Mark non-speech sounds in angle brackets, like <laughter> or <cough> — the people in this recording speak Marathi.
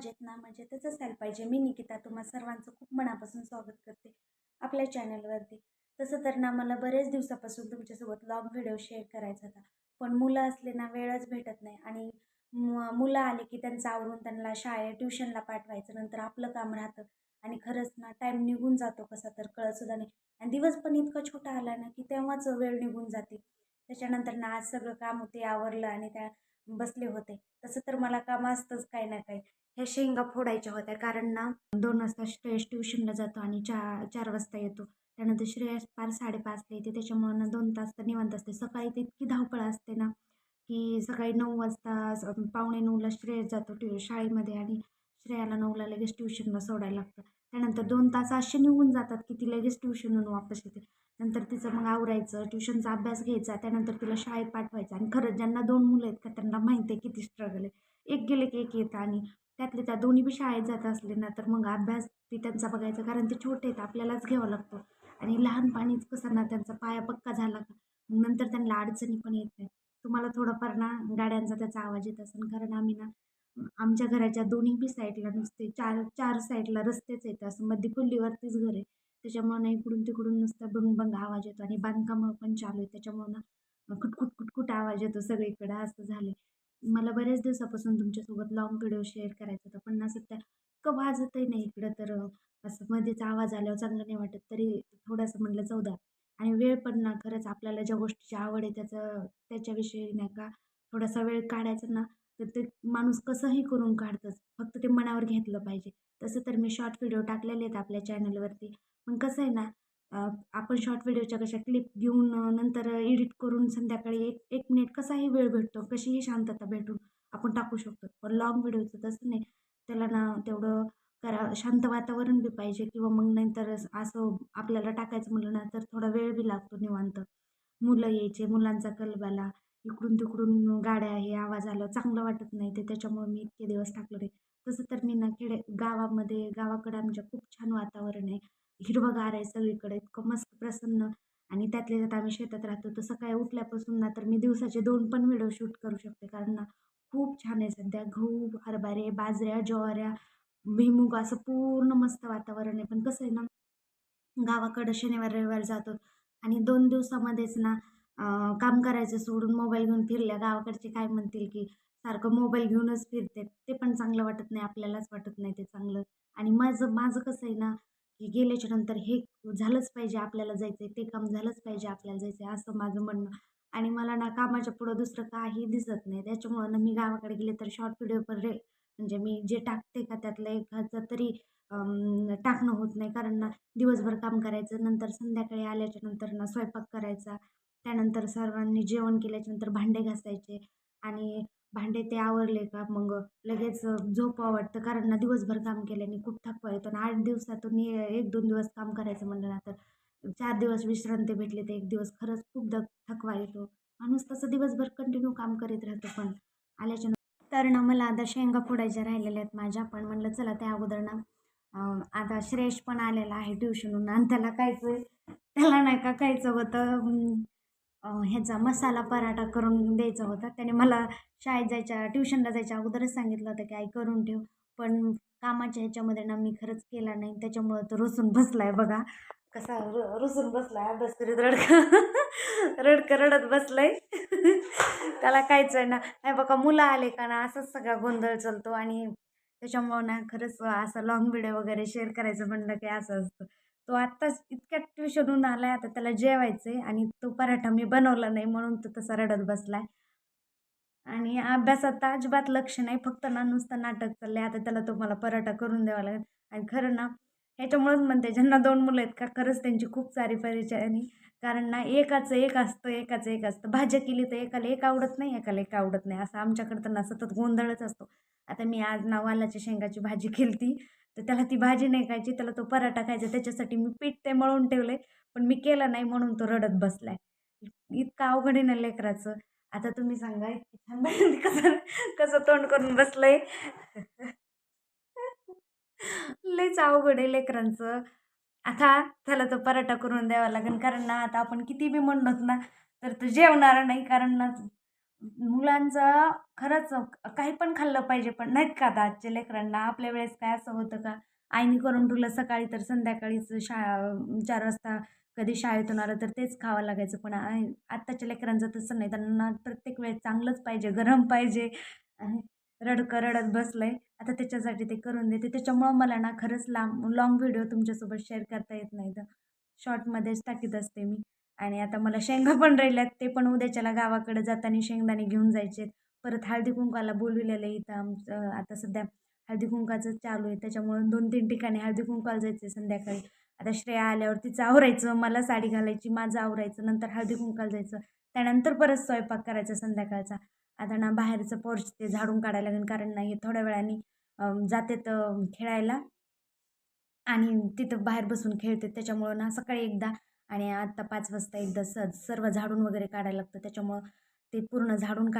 मजेत ना म्हणजे मजेतच असायला पाहिजे. मी निकिता तुम्हा सर्वांचं खूप मनापासून स्वागत करते आपल्या चॅनलवरती तसं तर ना मला बरेच दिवसापासून तुमच्यासोबत लॉग व्हिडिओ शेअर करायचा होता. पण मुलं असले ना वेळच भेटत नाही. आणि मुलं आले की त्यांचं आवरून त्यांना शाळेत ट्युशनला पाठवायचं. नंतर आपलं काम राहतं. आणि खरंच ना टाईम निघून जातो कसा तर कळतसुद्धा नाही. आणि दिवस पण इतका छोटा आला ना की तेव्हाच वेळ निघून जाते. त्याच्यानंतर ना आज सगळं काम होते आवरलं आणि त्या बसले होते. तसं तर मला काम असतंच काही ना काही. ह्या शेंगा फोडायच्या होत्या. कारण ना दोन वाजता श्रेयस ट्युशनला जातो आणि चार चार वाजता येतो. त्यानंतर श्रेयस पार साडेपाचला येते. त्याच्यामुळं ना दोन तास तर निवांत असते. सकाळी ते इतकी धावपळ असते ना की सकाळी नऊ वाजता पावणे नऊला श्रेयस जातो ट्यु शाळेमध्ये आणि श्रेयाला नऊला लगेच ट्युशनला सोडायला लागतं. त्यानंतर दोन तास असे निघून जातात की ती लगेच ट्युशनहून वापस येते. नंतर तिचं मग आवरायचं ट्युशनचा अभ्यास घ्यायचा त्यानंतर तिला शाळेत पाठवायचं आणि खरंच ज्यांना दोन मुलं आहेत का त्यांना माहिती आहे किती स्ट्रगल आहे. एक गेले की एक येतं आणि त्यातले त्या दोन्ही बी शाळेत जात असले ना तर मग अभ्यास ती त्यांचा बघायचा कारण ते छोटे आहेत आपल्यालाच घ्यावा लागतो. आणि लहानपणीच कसं ना त्यांचा पाया पक्का झाला का नंतर त्यांना अडचणी पण येत नाही. तुम्हाला थोडंफार ना गाड्यांचा त्याचा आवाज येत असेल कारण आम्ही ना आमच्या घराच्या दोन्ही बी साईडला नुसते चार चार साईडला रस्तेच आहेत. असं मध्ये पुल्लीवरतीच घर आहे. त्याच्यामुळं ना इकडून तिकडून नुसतं बंग बंग आवाज येतो आणि बांधकामं पण चालू आहे त्याच्यामुळं ना कुटकुट कुटकुट आवाज येतो सगळीकडं. असं झालं मला बऱ्याच दिवसापासून तुमच्यासोबत लॉंग व्हिडिओ शेअर करायचा होता. पण ना सध्या इतकं वाजतही नाही इकडं तर असं मध्येच आवाज आल्यावर चांगलं नाही वाटत. तरी थोडंसं म्हटलं जाऊ द्या. आणि वेळ पण ना खरंच आपल्याला ज्या गोष्टीची आवड आहे त्याचं त्याच्याविषयी नाही का? थोडासा वेळ काढायचा ना. तर ते माणूस कसंही करून काढतंच. फक्त ते मनावर घेतलं पाहिजे. तसं तर मी शॉर्ट व्हिडिओ टाकलेले आहेत आपल्या चॅनलवरती पण कसं आहे ना आपण शॉर्ट व्हिडिओच्या कशा क्लिप घेऊन नंतर एडिट करून संध्याकाळी एक एक मिनिट कसाही वेळ भेटतो कशीही शांतता भेटून आपण टाकू शकतो. पण लाँग व्हिडिओचं तसं नाही. त्याला ना तेवढं करा शांत वातावरण बी पाहिजे किंवा मग नंतर असं आपल्याला टाकायचं म्हटलं ना तर थोडा वेळ बी लागतो निवांत. मुलं यायचे मुलांचा कलबाला इकडून तिकडून गाड्या हे आवाज आलं चांगलं वाटत नाही ते त्याच्यामुळं मी इतके दिवस टाकलं नाही. तसं तर मी ना खेडे गावामध्ये गावाकडं आमच्या खूप छान वातावरण आहे. हिरवंगार आहे सगळीकडे इतकं मस्त प्रसन्न. आणि त्यातल्या त्यात आम्ही शेतात राहतो तर सकाळी उठल्यापासून ना तर मी दिवसाचे दोन पण व्हिडिओ शूट करू शकते कारण ना खूप छान आहे सध्या. गहू हरभरे बाजऱ्या ज्वाऱ्या भुईमुग असं पूर्ण मस्त वातावरण आहे. पण कसं आहे ना गावाकडं शनिवार रविवार जातो. आणि दोन दिवसामध्येच ना काम करायचं सोडून मोबाईल घेऊन फिरल्या गावाकडचे काय म्हणतील की सारखं मोबाईल घेऊनच फिरते. ते पण चांगलं वाटत नाही आपल्यालाच वाटत नाही ते चांगलं. आणि माझं माझं कसं आहे ना की गेल्याच्यानंतर हे झालंच पाहिजे आपल्याला जायचं आहे ते काम झालंच पाहिजे आपल्याला जायचं आहे असं माझं म्हणणं. आणि मला ना कामाच्या पुढं दुसरं काही दिसत नाही. त्याच्यामुळं ना मी गावाकडे गेले तर शॉर्ट व्हिडिओ पण रे म्हणजे मी जे टाकते का त्यातलं एखादं तरी टाकणं होत नाही. कारण ना दिवसभर काम करायचं नंतर संध्याकाळी आल्याच्यानंतर ना स्वयंपाक करायचा. त्यानंतर सर्वांनी जेवण केल्याच्यानंतर भांडे घासायचे आणि भांडे ते आवरले का मग लगेच झोपावं वाटतं कारण ना दिवसभर काम केल्याने खूप थकवा येतो आणि आठ दिवसातून एक दोन दिवस काम करायचं म्हणलं ना तर चार दिवस विश्रांती भेटली तर एक दिवस खरंच खूप द थकवा येतो. माणूस तसं दिवसभर कंटिन्यू काम करीत राहतो पण आल्याच्या तर ना मला आता शेंगा फोडायच्या राहिलेल्या आहेत माझ्या पण म्हणलं चला त्या अगोदर ना आता श्रेयश पण आलेला आहे ट्युशनहून आणि त्याला कायचं त्याला नाही का कायचं होतं ह्याचा मसाला पराठा करून द्यायचा होता. त्याने मला शाळेत जायच्या ट्युशनला जायच्या अगोदरच सांगितलं होतं की आई करून ठेव. पण कामाच्या ह्याच्यामध्ये ना मी खरंच केला नाही. त्याच्यामुळं तो रुसून बसला आहे बघा. कसा रु रुसून बसला आहे अभ्यास करीत रडकं <laughs> रडकं रडत बसलं आहे <laughs> त्याला काहीच आहे ना नाही बघा मुलं आले का ना असंच सगळा गोंधळ चालतो आणि त्याच्यामुळं ना खरंच असं लाँग व्हिडिओ वगैरे शेअर करायचं म्हणलं की असं असतं. तो आत्ताच इतक्या ट्युशनहून आला आहे आता त्याला जेवायचं आहे आणि तो पराठा मी बनवला नाही म्हणून तो तसा रडत बसला आहे आणि अभ्यासात अजिबात लक्ष नाही फक्त ना नुसतं नाटक चाललं आहे आता त्याला तो मला पराठा करून द्यावा लागेल. आणि खरं ना ह्याच्यामुळंच म्हणते ज्यांना दोन मुलं आहेत का खरंच त्यांची खूप सारी परिचय आणि कारण ना एकाचं एक असतं एकाचं एक असतं. भाज्या केली तर एकाला एक आवडत नाही एकाला एक आवडत नाही. असं आमच्याकडं तर ना सतत गोंधळच असतो. आता मी आज ना वालाच्या शेंगाची भाजी केली ती तर त्याला ती भाजी नाही खायची त्याला तो पराठा खायचा. त्याच्यासाठी मी पीठ ते मळून ठेवले पण मी केलं नाही म्हणून तो रडत बसलाय. इतकं अवघड आहे ना लेकराचं. आता तुम्ही सांगा इतकी छान कसं कसं तोंड करून बसलंय. <laughs> लईच अवघड आहे लेकरांचं. आता त्याला तो पराठा करून द्यावा लागेल कारण ना आता आपण किती बी म्हणत ना तर तो जेवणार नाही कारण ना मुलांचं खरंच काही पण खाल्लं पाहिजे पण नाहीत का आता आजच्या लेकरांना? आपल्या वेळेस काय असं होतं का? आईने करून ठेवलं सकाळी तर संध्याकाळीच शाळा चार वाजता कधी शाळेतून आलं तर तेच खावं लागायचं पण आत्ताच्या लेकरांचं तसं नाही. त्यांना प्रत्येक वेळेस चांगलंच पाहिजे गरम पाहिजे. आणि रडकं रडत बसलं आहे आता त्याच्यासाठी ते करून देते. त्याच्यामुळं मला ना खरंच लांब लाँग व्हिडिओ तुमच्यासोबत शेअर करता येत नाही तर. शॉर्टमध्येच टाकीत असते मी. आणि आता मला शेंगा पण राहिल्यात. ते पण उद्याच्याला गावाकडे जाताना शेंगदाणे घेऊन जायचे परत हळदी कुंकाला बोलविलेलं आहे इथं आमचं आता सध्या हळदी कुंकाचं चालू आहे. त्याच्यामुळं दोन तीन ठिकाणी हळदी कुंकाला जायचं आहे संध्याकाळी. आता श्रेया आल्यावर तिचं आवरायचं मला साडी घालायची माझं आवरायचं नंतर हळदी कुंकाला जायचं. त्यानंतर परत स्वयंपाक करायचा संध्याकाळचा. आता ना बाहेरचं पोर्च ते झाडून काढायला लागेल कारण नाही थोड्या वेळाने जाते तर खेळायला. आणि तिथं बाहेर बसून खेळते त्याच्यामुळं ना सकाळी एकदा आणि आत्ता पाच वाजता एकदा स सर्व झाडून वगैरे काढायला लागतं त्याच्यामुळं ते पूर्ण झाडून काढ